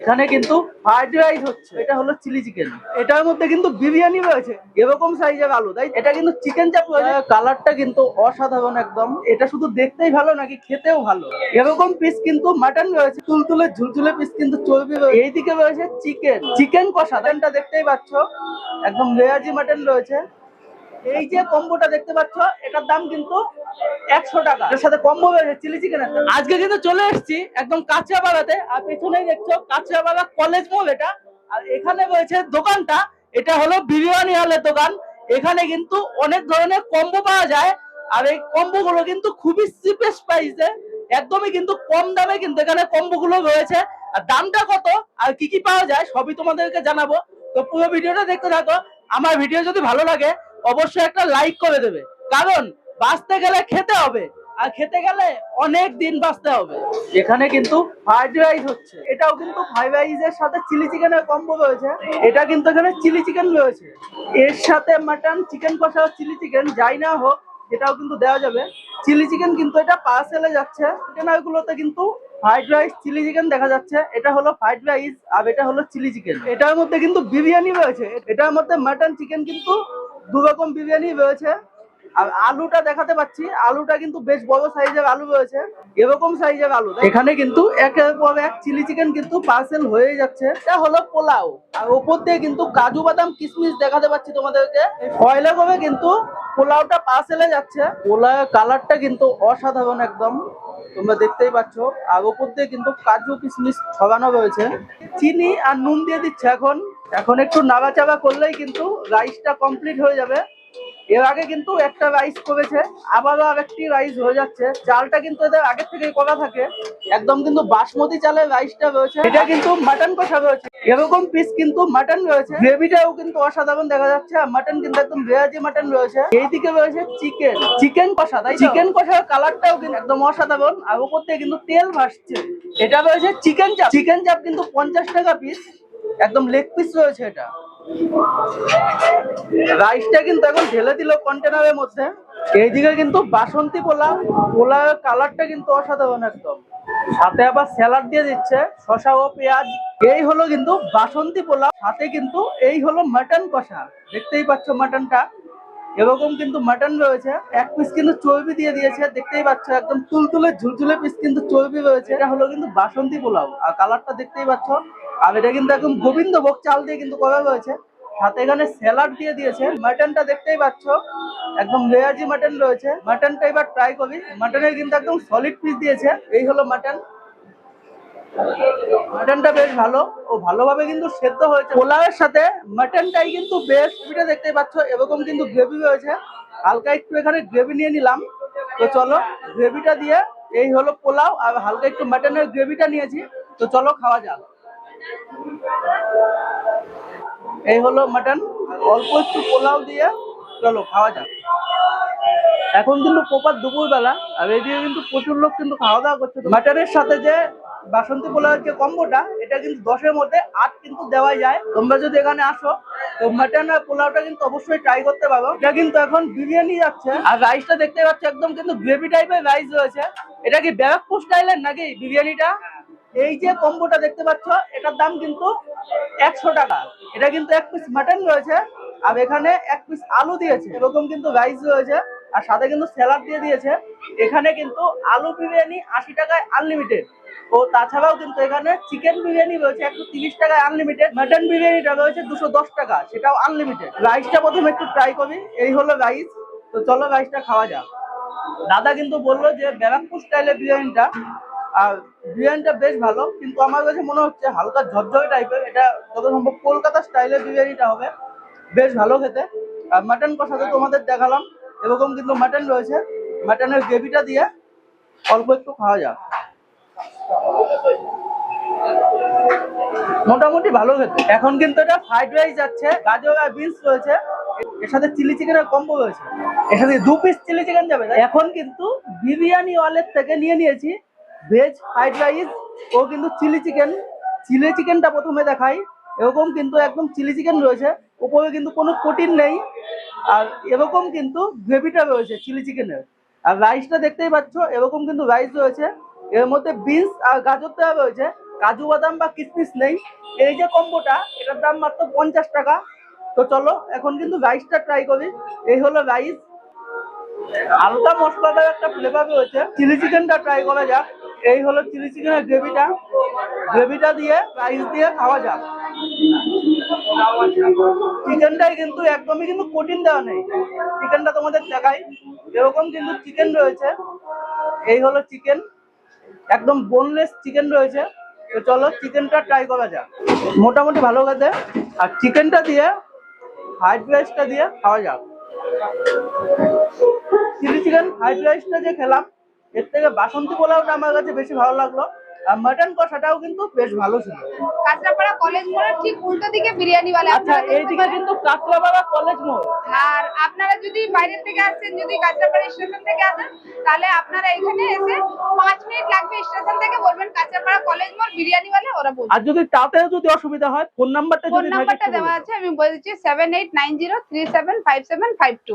এখানে কিন্তু fried rice হচ্ছে। এটা হলো চিলি চিকেন এটার মধ্যে কিন্তু বিরিয়ানি রয়েছে এরকম সাইজের আলু। তাই এটা কিন্তু চিকেন চাপ রয়েছে। কালারটা কিন্তু অসাধারণ একদম। এটা শুধু দেখতেই ভালো নাকি খেতেও ভালো? এরকম পিস কিন্তু মাটন রয়েছে। তুলতুলে ঝুলঝুলে পিস কিন্তু চর্বি রয়েছে। এইদিকে রয়েছে চিকেন চিকেন কষা দেখতেই পাচ্ছ। একদম রেয়াজি মাটন রয়েছে। এই যে কম্বোটা দেখতে পাচ্ছ, এটার দাম কিন্তু একশো টাকা। এর সাথে কম্বো চিলি চিকেন আজকে কিন্তু চলে এসেছি একদম কাঁচরাপাড়াতে, আর পেছনেই দেখছ, কাঁচরাপাড়া কলেজ মোড় এটা। আর এখানে রয়েছে দোকানটা, এটা হলো বিরিয়ানি হলের দোকান। এখানে কিন্তু অনেক ধরনের কম্বো পাওয়া যায়, আর এই কম্বো গুলো কিন্তু খুবই চিপেস্ট প্রাইসে একদমই কিন্তু কম দামে কিন্তু এখানে কম্বো গুলো রয়েছে। আর দামটা কত, আর কি কি পাওয়া যায়, সবই তোমাদেরকে জানাব। তো পুরো ভিডিওটা দেখতে থাকো। আমার ভিডিও যদি ভালো লাগে অবশ্যই একটা লাইক করে দেবে। কারণ বাঁচতে গেলে খেতে হবে, আর খেতে গেলে অনেক দিন বাঁচতে হবে। এখানে কিন্তু ফ্রাইড রাইস হচ্ছে। এটাও কিন্তু ফ্রাইড রাইসের সাথে চিলি চিকেনের কম্বো রয়েছে। এটা কিন্তু এখানে চিলি চিকেন রয়েছে। এর সাথে মাটন চিকেন কষা চিলি চিকেন যাই না হোক, এটাও কিন্তু দেওয়া যাবে। চিলি চিকেন কিন্তু এটা পার্সেলে যাচ্ছে। কন্টেনার গুলোতে কিন্তু ফ্রাইড রাইস চিলি চিকেন দেখা যাচ্ছে। এটা হলো ফ্রাইড রাইস আর এটা হলো চিলি চিকেন এটার মধ্যে কিন্তু বিরিয়ানি রয়েছে। এটার মধ্যে মাটন চিকেন কিন্তু দু রকম বিরিয়ানি রয়েছে। আর আলুটা দেখাতে পাচ্ছি। আলুটা কিন্তু বেশ বড় সাইজের আলু রয়েছে। এরকম সাইজের আলু এখানে কিন্তু একের পর এক চিলি চিকেন কিন্তু পার্সেল হয়ে যাচ্ছে। এটা হলো পোলাও। আর ওপর দিয়ে কিন্তু কাজু বাদাম কিশমিশ দেখাতে পাচ্ছি তোমাদেরকে। ফয়লা করে কিন্তু পোলাওটা পার্সেলে যাচ্ছে। পোলাওয়ের কালারটা কিন্তু অসাধারণ একদম। তোমরা দেখতেই পাচ্ছ। আর ওপর দিয়ে কিন্তু কাজু কিশমিশ ছড়ানো রয়েছে। চিনি আর নুন দিয়ে দিচ্ছে এখন। এখন একটু নাড়াচাড়া করলেই কিন্তু রাইসটা কমপ্লিট হয়ে যাবে। এর আগে কিন্তু একটা রাইস করেছে, আবারও আরেকটি রাইস হয়ে যাচ্ছে। চালটা কিন্তু এদের আগের থেকেই করা থাকে। একদম কিন্তু বাসমতি চালের রাইসটা রয়েছে। এটা কিন্তু মাটন কষা রয়েছে। এরকম পিস কিন্তু মাটন রয়েছে। গ্রেভিটাও কিন্তু অসাধারণ দেখা যাচ্ছে। আর মাটন কিন্তু একদম রেয়াজি মাটন রয়েছে। এইদিকে রয়েছে চিকেন চিকেন কষা, তাই চিকেন কষার কালারটাও কিন্তু একদম অসাধারণ। আর উপর থেকে কিন্তু তেল ভাসছে। এটা রয়েছে চিকেন চাপ চিকেন চাপ কিন্তু পঞ্চাশ টাকা পিস একদম লেগ পিস রয়েছে এটা। রাইসটা কিন্তু এখন ঢেলে দিল কন্টেনারের মধ্যে। এইদিকে কিন্তু বাসন্তী পোলা, পোলার কালারটা কিন্তু অসাধারণ একদম। সাথে আবার স্যালাড দিয়ে দিচ্ছে, শসা ও পেঁয়াজ। এই হলো কিন্তু বাসন্তী পোলা, সাথে কিন্তু এই হলো মাটন কষা। দেখতেই পাচ্ছ মাটনটা এরকম কিন্তু মাটন রয়েছে। এক পিস কিন্তু চর্বি দিয়ে দিয়েছে, দেখতেই পাচ্ছ একদম তুলতুলে ঝুলঝুলে পিস কিন্তু চর্বি রয়েছে। এটা হলো কিন্তু বাসন্তী পোলাও। আর কালারটা দেখতেই পাচ্ছ আর এটা কিন্তু একদম গোবিন্দভোগ চাল দিয়ে কিন্তু করা রয়েছে। সাথে এখানে স্যালাড দিয়ে দিয়েছে। মাটনটা দেখতেই পাচ্ছ। একদম লেয়াজি মাটন রয়েছে। মাটনটা এবার ট্রাই করি মাটনের কিন্তু একদম সলিড পিস দিয়েছে। এই হলো মাটন। মাটনটা বেশ ভালো। ও ভালোভাবে কিন্তু সেদ্ধ হয়েছে। পোলাওয়ের সাথে মাটনটাই কিন্তু বেশ এটা দেখতেই পাচ্ছ, এরকম কিন্তু গ্রেভি রয়েছে। হালকা একটু এখানে গ্রেভি নিয়ে নিলাম। তো চলো গ্রেভিটা দিয়ে এই হলো পোলাও। আর হালকা একটু মাটনের গ্রেভিটা নিয়েছি। তো চলো খাওয়া যাক। এই হলো মাটন। অল্প একটু পোলাও দিয়ে চলো খাওয়া যাক। এখন কিন্তু প্রপার দুপুর বেলা আর এদিকে কিন্তু প্রচুর লোক কিন্তু খাওয়া দাওয়া করছে মাটনের সাথে যে বাসন্তী পোলাওয়ের যে কম্বোটা, এটা কিন্তু দশের মধ্যে আট কিন্তু দেওয়া যায়। তোমরা যদি এখানে আসো, তো মাটন আর পোলাওটা কিন্তু অবশ্যই ট্রাই করতে পারো। এটা কিন্তু এখন বিরিয়ানি যাচ্ছে, আর রাইসটা দেখতে পাচ্ছ একদম কিন্তু গ্রেভি টাইপের রাইস রয়েছে। এটা কি ব্যারাকপুর স্টাইলের নাকি বিরিয়ানিটা? এই যে কম্বোটা দেখতে পাচ্ছ, এটার দাম কিন্তু একশো টাকা। এটা কিন্তু এক পিস মাটন রয়েছে, আর এখানে এক পিস আলু দিয়েছে। এরকম কিন্তু রাইস রয়েছে, আর সাথে কিন্তু স্যালাড দিয়ে দিয়েছে। এখানে কিন্তু আলু বিরিয়ানি আশি টাকায় আনলিমিটেড ও, তাছাড়াও কিন্তু এখানে চিকেন বিরিয়ানি রয়েছে একশো তিরিশ টাকায় আনলিমিটেড মাটন বিরিয়ানিটা রয়েছে দুশো দশ টাকা, সেটাও আনলিমিটেড রাইসটা প্রথমে একটু ট্রাই করি, এই হলো রাইস তো চলো রাইসটা খাওয়া যাক। দাদা কিন্তু বলল যে ব্যারাকপুর স্টাইলের বিরিয়ানিটা আর বিরিয়ানিটা বেশ ভালো, কিন্তু আমার কাছে মনে হচ্ছে হালকা ঝরঝরে টাইপের এটা যত সম্ভব কলকাতা স্টাইলের বিরিয়ানিটা হবে। বেশ ভালো খেতে। আর মাটন কষা তো তোমাদের দেখালাম, এরকম কিন্তু মাটন রয়েছে। মাটনের গ্রেভিটা দিয়ে অল্প একটু খাওয়া যাক। মোটামুটি ভালো খেতে। এখন কিন্তু এটা ফ্রাইড রাইস যাচ্ছে, গাজর আর বিনস রয়েছে। এর সাথে চিলি চিকেনের কম্বো রয়েছে। এর সাথে দু পিস চিলি চিকেন যাবে। এখন কিন্তু বিরিয়ানি ওয়ালের থেকে নিয়ে নিয়েছি। ভেজ ফ্রাইড রাইস ও কিন্তু চিলি চিকেন চিলি চিকেনটা প্রথমে দেখাই। এরকম কিন্তু একদম চিলি চিকেন রয়েছে। উপরে কিন্তু কোনো প্রোটিন নেই। আর এরকম কিন্তু গ্রেভিটা রয়েছে চিলি চিকেনের আর রাইসটা দেখতেই পাচ্ছ, এরকম কিন্তু রাইস রয়েছে। এর মধ্যে বিনস আর গাজর দেওয়া রয়েছে। কাজু বাদাম বা কিশমিশ নেই। এই যে কম্বোটা এটার দাম মাত্র পঞ্চাশ টাকা। তো চলো, এখন কিন্তু রাইসটা ট্রাই করি। এই হলো রাইস হালকা মশলাদার একটা ফ্লেভার রয়েছে। চিলি চিকেনটা ট্রাই করা যাক। এই হলো চিলি চিকেনের গ্রেভিটা। গ্রেভিটা দিয়ে রাইস দিয়ে খাওয়া যাক। চিকেনটাই কিন্তু একদমই কিন্তু কঠিন দেওয়া নেই। চিকেনটা তোমাদের দেখাই। এরকম কিন্তু চিকেন রয়েছে। এই হলো চিকেন একদম বোনলেস চিকেন রয়েছে। তো চলো চিকেনটা ট্রাই করা যাক। মোটামুটি ভালো খেতে আর চিকেনটা দিয়ে ফ্রাইড রাইসটা দিয়ে খাওয়া যাক। চিলি চিকেন ফ্রাইড রাইসটা যে খেলাম এর থেকে বাসন্তী পোলাওটা আমার কাছে বেশি ভালো লাগল। আর মটন কষাটাও কিন্তু বেশ ভালো ছিল। কাঁচরাপাড়া কলেজ মোড়ের ঠিক উল্টো দিকে বিরিয়ানি वाला আচ্ছা এইদিকে কিন্তু কাঁচরাপাড়া কলেজ মোড় আর আপনারা যদি বাইরে থেকে আসেন যদি কাঁচরাপাড়া স্টেশন থেকে আসেন তাহলে আপনারা এখানে এসে 5 মিনিট লাগবে স্টেশন থেকে বলবেন কাঁচরাপাড়া কলেজ মোড় বিরিয়ানি वाला ওরা বলবে। আর যদি তাতেও যদি অসুবিধা হয় ফোন নাম্বারটা যদি থাকে ফোন নাম্বারটা দেওয়া আছে আমি বলছি 7890375752